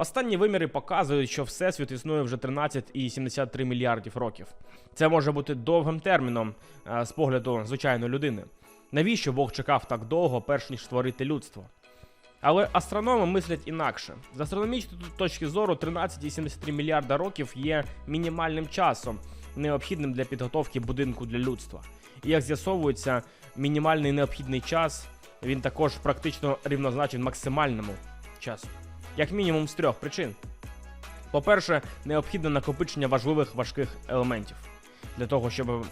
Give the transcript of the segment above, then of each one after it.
Останні виміри показують, що Всесвіт існує вже 13,73 мільярдів років. Це може бути довгим терміном е, з погляду звичайної людини. Навіщо Бог чекав так довго, перш ніж створити людство? Але астрономи мислять інакше. З астрономічної точки зору 13,73 мільярда років є мінімальним часом, необхідним для підготовки будинку для людства. І як з'ясовується, мінімальний необхідний час він також практично рівнозначен максимальному часу. Як мінімум з трьох причин. По-перше, необхідне накопичення важливих важких елементів для того, щоб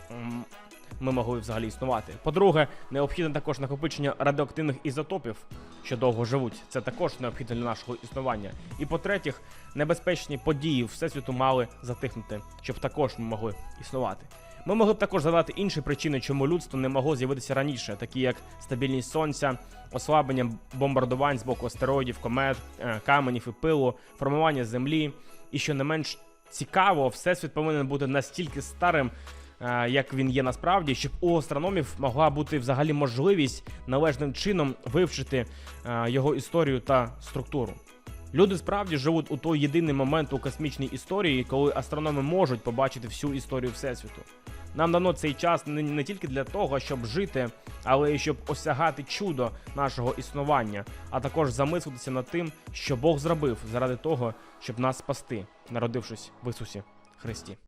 ми могли взагалі існувати. По-друге, необхідне також накопичення радіоактивних ізотопів, що довго живуть. Це також необхідно для нашого існування. І по-третє, небезпечні події Всесвіту мали затихнути, щоб також ми могли існувати. Ми могли б також задати інші причини, чому людство не могло з'явитися раніше, такі як стабільність сонця, ослаблення бомбардувань з боку астероїдів, комет, е, каменів і пилу, формування землі. І що не менш цікаво, всесвіт повинен бути настільки старим, е, як він є насправді, щоб у астрономів могла бути взагалі можливість належним чином вивчити е, його історію та структуру. Люди справді живуть у той єдиний момент у космічній історії, коли астрономи можуть побачити всю історію Всесвіту. Нам дано цей час не, не тільки для того, щоб жити, але й щоб осягати чудо нашого існування, а також замислитися над тим, що Бог зробив заради того, щоб нас спасти, народившись в Ісусі Христі.